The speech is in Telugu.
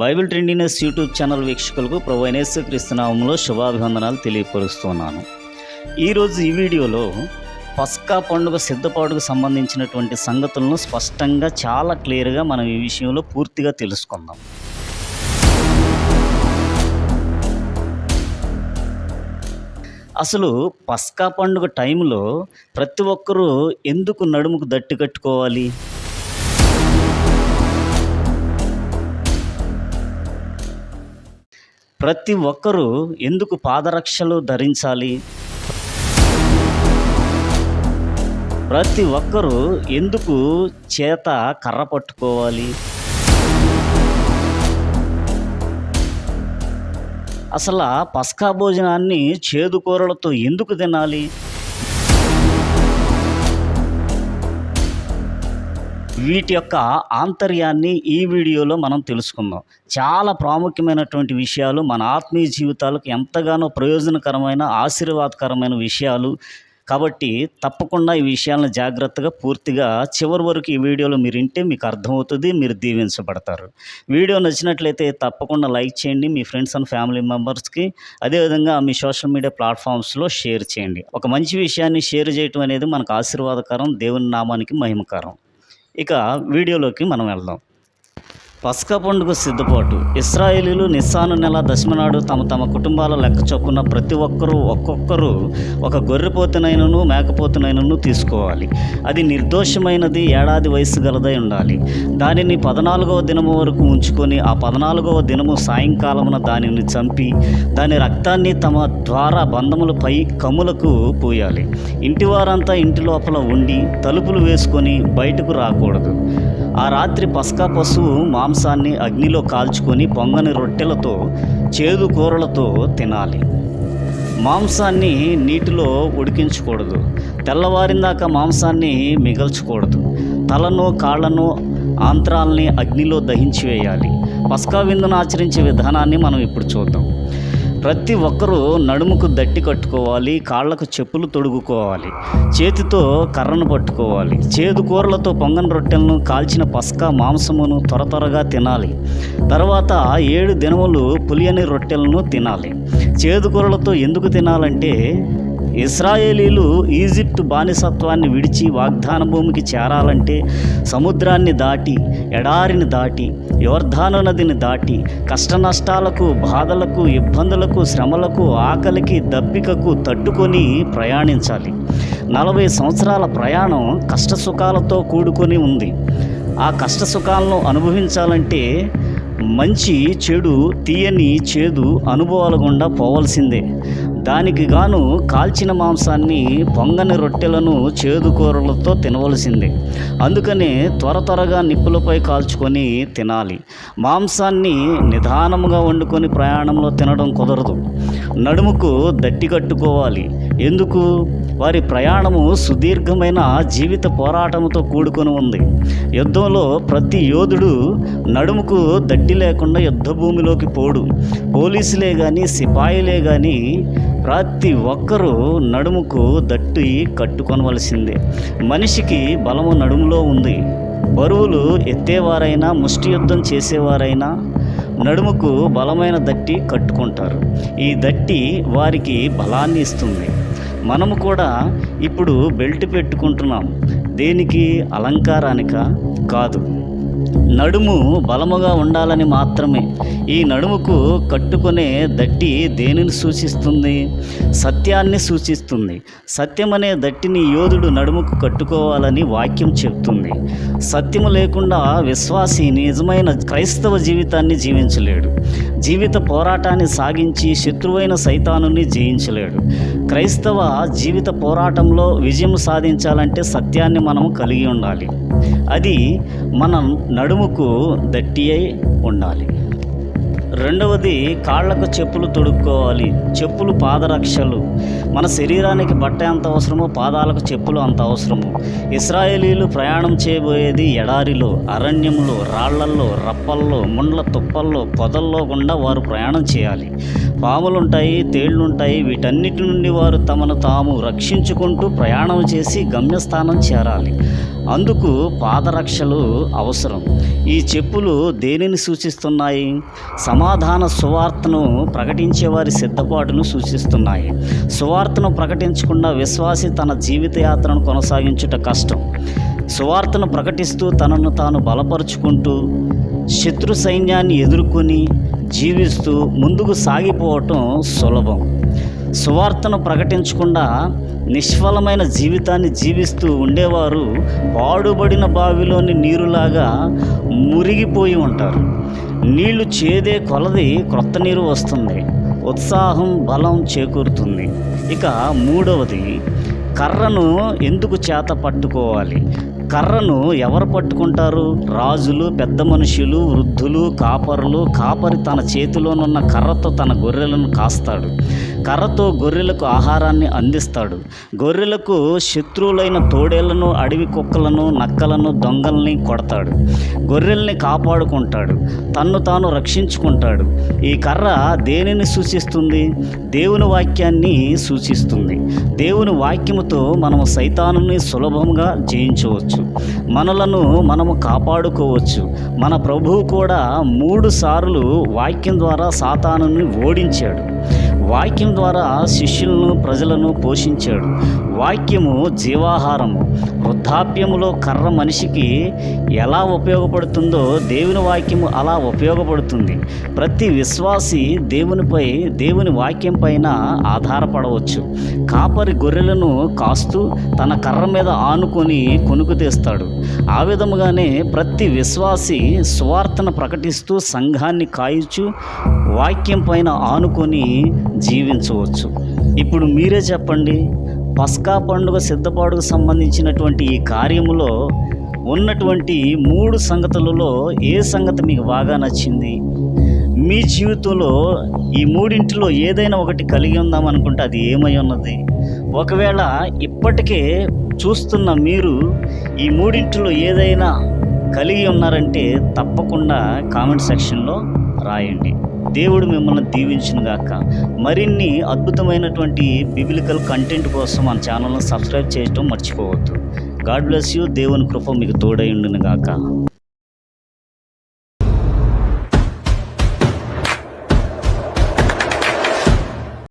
బైబిల్ ట్రెండీనెస్ యూట్యూబ్ ఛానల్ వీక్షకులకు ప్రభు అనేసు క్రీస్తునామంలో శుభాభివందనాలు తెలియపరుస్తున్నాను. ఈరోజు ఈ వీడియోలో పస్కా పండుగ సిద్ధపాటుకు సంబంధించినటువంటి సంగతులను స్పష్టంగా చాలా క్లియర్గా మనం ఈ విషయంలో పూర్తిగా తెలుసుకుందాం. అసలు పస్కా పండుగ టైంలో ప్రతి ఒక్కరూ ఎందుకు నడుముకు దట్టి కట్టుకోవాలి? ప్రతి ఒక్కరూ ఎందుకు పాదరక్షలు ధరించాలి? ప్రతి ఒక్కరూ ఎందుకు చేత కర్ర పట్టుకోవాలి? అసలు పస్కా భోజనాన్ని చేదు కూరలతో ఎందుకు తినాలి? వీటి యొక్క ఆంతర్యాన్ని ఈ వీడియోలో మనం తెలుసుకుందాం. చాలా ప్రాముఖ్యమైనటువంటి విషయాలు మన ఆత్మీయ జీవితాలకు ఎంతగానో ప్రయోజనకరమైన ఆశీర్వాదకరమైన విషయాలు. కాబట్టి తప్పకుండా ఈ విషయాలను జాగ్రత్తగా పూర్తిగా చివరి వరకు ఈ వీడియోలో మీరు వింటే మీకు అర్థమవుతుంది మీరు దీవించబడతారు. వీడియో నచ్చినట్లయితే తప్పకుండా లైక్ చేయండి మీ ఫ్రెండ్స్ అండ్ ఫ్యామిలీ మెంబర్స్కి అదేవిధంగా మీ సోషల్ మీడియా ప్లాట్ఫామ్స్లో షేర్ చేయండి. ఒక మంచి విషయాన్ని షేర్ చేయటం అనేది మనకు ఆశీర్వాదకరం దేవుని నామానికి మహిమకరం. ఇక వీడియోలోకి మనం వెళ్దాం. పస్కా పండుగ సిద్ధపాటు. ఇస్రాయేలీలు నిస్సాను నెల దశమనాడు తమ తమ కుటుంబాల లెక్క చొప్పున ప్రతి ఒక్కరూ ఒక్కొక్కరు ఒక గొర్రెపోతునైనను మేకపోతునైనను తీసుకోవాలి. అది నిర్దోషమైనది ఏడాది వయసు గలదై ఉండాలి. దానిని పద్నాలుగవ దినము వరకు ఉంచుకొని ఆ పద్నాలుగవ దినము సాయంకాలమున దానిని చంపి దాని రక్తాన్ని తమ ద్వారా బంధములపై కమ్ములకు పూయాలి. ఇంటి వారంతా ఇంటి లోపల ఉండి తలుపులు వేసుకొని బయటకు రాకూడదు. ఆ రాత్రి పస్కా పశువు మాంసాన్ని అగ్నిలో కాల్చుకొని పొంగని రొట్టెలతో చేదు కూరలతో తినాలి. మాంసాన్ని నీటిలో ఉడికించకూడదు. తెల్లవారిందాక మాంసాన్ని మిగల్చకూడదు. తలను కాళ్ళను ఆంత్రాల్ని అగ్నిలో దహించి వేయాలి పస్కా విందును ఆచరించే విధానాన్ని మనం ఇప్పుడు చూద్దాం. ప్రతి ఒక్కరూ నడుముకు దట్టి కట్టుకోవాలి కాళ్ళకు చెప్పులు తొడుగుకోవాలి చేతితో కర్రను పట్టుకోవాలి చేదు కూరలతో పొంగన రొట్టెలను కాల్చిన పస్కా మాంసమును త్వర త్వరగా తినాలి. తర్వాత ఏడు దినములు పులియని రొట్టెలను తినాలి. చేదు కూరలతో ఎందుకు తినాలంటే ఇస్రాయేలీలు ఈజిప్ట్ బానిసత్వాన్ని విడిచి వాగ్దాన భూమికి చేరాలంటే సముద్రాన్ని దాటి ఎడారిని దాటి యోర్ధాను నదిని దాటి కష్ట నష్టాలకు బాధలకు ఇబ్బందులకు శ్రమలకు ఆకలికి దప్పికకు తట్టుకొని ప్రయాణించాలి. నలభై సంవత్సరాల ప్రయాణం కష్టసుఖాలతో కూడుకొని ఉంది. ఆ కష్టసుఖాలను అనుభవించాలంటే మంచి చెడు తీయని చేదు అనుభవాల గుండా పోవలసిందే. దానికి గాను కాల్చిన మాంసాన్ని పొంగని రొట్టెలను చేదు కూరలతో తినవలసిందే. అందుకనే త్వర త్వరగా నిప్పులపై కాల్చుకొని తినాలి. మాంసాన్ని నిదానముగా వండుకొని ప్రయాణంలో తినడం కుదరదు. నడుముకు దట్టి కట్టుకోవాలి. ఎందుకు? వారి ప్రయాణము సుదీర్ఘమైన జీవిత పోరాటంతో కూడుకొని ఉంది. యుద్ధంలో ప్రతి యోధుడు నడుముకు దట్టి లేకుండా యుద్ధ భూమిలోకి పోడు. పోలీసులే కానీ సిపాయిలే కానీ ప్రతి ఒక్కరూ నడుముకు దట్టి కట్టుకొనవలసిందే. మనిషికి బలము నడుములో ఉంది. బరువులు ఎత్తేవారైనా ముష్టి యుద్ధం చేసేవారైనా నడుముకు బలమైన దట్టి కట్టుకుంటారు. ఈ దట్టి వారికి బలాన్ని ఇస్తుంది. మనము కూడా ఇప్పుడు బెల్ట్ పెట్టుకుంటున్నాం. దేనికి? అలంకారానిక? కాదు. నడుము బలముగా ఉండాలని మాత్రమే. ఈ నడుముకు కట్టుకునే దట్టి దేనిని సూచిస్తుంది? సత్యాన్ని సూచిస్తుంది. సత్యం అనే దట్టిని యోధుడు నడుముకు కట్టుకోవాలని వాక్యం చెప్తుంది. సత్యము లేకుండా విశ్వాసి నిజమైన క్రైస్తవ జీవితాన్ని జీవించలేడు. జీవిత పోరాటాన్ని సాగించి శత్రువైన సైతానుని జయించలేడు. క్రైస్తవ జీవిత పోరాటంలో విజయం సాధించాలంటే సత్యాన్ని మనం కలిగి ఉండాలి. అది మనం నడుముకు దట్టి అయి ఉండాలి. రెండవది కాళ్ళకు చెప్పులు తొడుక్కోవాలి. చెప్పులు పాదరక్షలు. మన శరీరానికి బట్ట ఎంత అవసరమో పాదాలకు చెప్పులు అంత అవసరము. ఇస్రాయేలీలు ప్రయాణం చేయబోయేది ఎడారిలో అరణ్యములో రాళ్ళల్లో రప్పల్లో ముండ్ల తుప్పల్లో పొదల్లో గుండా వారు ప్రయాణం చేయాలి. పాములుంటాయి తేళ్ళుంటాయి వీటన్నిటి నుండి వారు తమను తాము రక్షించుకుంటూ ప్రయాణం చేసి గమ్యస్థానం చేరాలి. అందుకు పాదరక్షలు అవసరం. ఈ చెప్పులు దేనిని సూచిస్తున్నాయి? సమాధాన సువార్తను ప్రకటించే వారి సిద్ధపాటును సూచిస్తున్నాయి. సువార్తను ప్రకటించకుండా విశ్వాసి తన జీవితయాత్రను కొనసాగించుట కష్టం. సువార్తను ప్రకటిస్తూ తనను తాను బలపరుచుకుంటూ శత్రు సైన్యాన్ని ఎదుర్కొని జీవిస్తూ ముందుకు సాగిపోవటం సులభం. సువార్తను ప్రకటించకుండా నిష్ఫలమైన జీవితాన్ని జీవిస్తూ ఉండేవారు పాడుబడిన బావిలోని నీరులాగా మురిగిపోయి ఉంటారు. నీళ్ళు చేదే కొలది క్రొత్త నీరు వస్తుంది. ఉత్సాహం బలం చేకూరుతుంది. ఇక మూడవది కర్రను ఎందుకు చేత పట్టుకోవాలి? కర్రను ఎవరు పట్టుకుంటారు? రాజులు పెద్ద మనుషులు వృద్ధులు కాపరులు. కాపరి తన చేతిలోనున్న కర్రతో తన గొర్రెలను కాస్తాడు. కర్రతో గొర్రెలకు ఆహారాన్ని అందిస్తాడు. గొర్రెలకు శత్రువులైన తోడేళ్ళను అడవి కుక్కలను నక్కలను దొంగల్ని కొడతాడు. గొర్రెల్ని కాపాడుకుంటాడు. తన్ను తాను రక్షించుకుంటాడు. ఈ కర్ర దేనిని సూచిస్తుంది? దేవుని వాక్యాన్ని సూచిస్తుంది. దేవుని వాక్యముతో మనము సైతానుని సులభంగా జయించవచ్చు. మనలను మనము కాపాడుకోవచ్చు. మన ప్రభువు కూడా మూడు సార్లు వాక్యం ద్వారా సాతానుని ఓడించాడు. వాక్యం ద్వారా శిష్యులను ప్రజలను పోషించాడు. వాక్యము జీవాహారము. వృద్ధాప్యములో కర్ర మనిషికి ఎలా ఉపయోగపడుతుందో దేవుని వాక్యము అలా ఉపయోగపడుతుంది. ప్రతి విశ్వాసి దేవునిపై దేవుని వాక్యం పైన ఆధారపడవచ్చు. కాపరి గొర్రెలను కాస్తూ తన కర్ర మీద ఆనుకొని కొనుకు తెస్తాడు. ఆ విధముగానే ప్రతి విశ్వాసి సువార్తను ప్రకటిస్తూ సంఘాన్ని కాయచ్చు వాక్యం పైన ఆనుకొని జీవించవచ్చు. ఇప్పుడు మీరే చెప్పండి పస్కా పండుగ సిద్ధపాటుకు సంబంధించినటువంటి ఈ కార్యములో ఉన్నటువంటి మూడు సంగతులలో ఏ సంగతి మీకు బాగా నచ్చింది? మీ జీవితంలో ఈ మూడింటిలో ఏదైనా ఒకటి కలిగి ఉందాం అనుకుంటే అది ఏమై ఉన్నది? ఒకవేళ ఇప్పటికే చూస్తున్న మీరు ఈ మూడింటిలో ఏదైనా కలిగి ఉన్నారంటే తప్పకుండా కామెంట్ సెక్షన్లో రాయండి. దేవుడు మిమ్మల్ని దీవించిన గాక. మరిన్ని అద్భుతమైనటువంటి బిబిలికల్ కంటెంట్ కోసం మన ఛానల్ను సబ్స్క్రైబ్ చేయడం మర్చిపోవద్దు. గాడ్ బ్లెస్ యూ దేవుని కృప మీకు తోడై ఉండును గాక.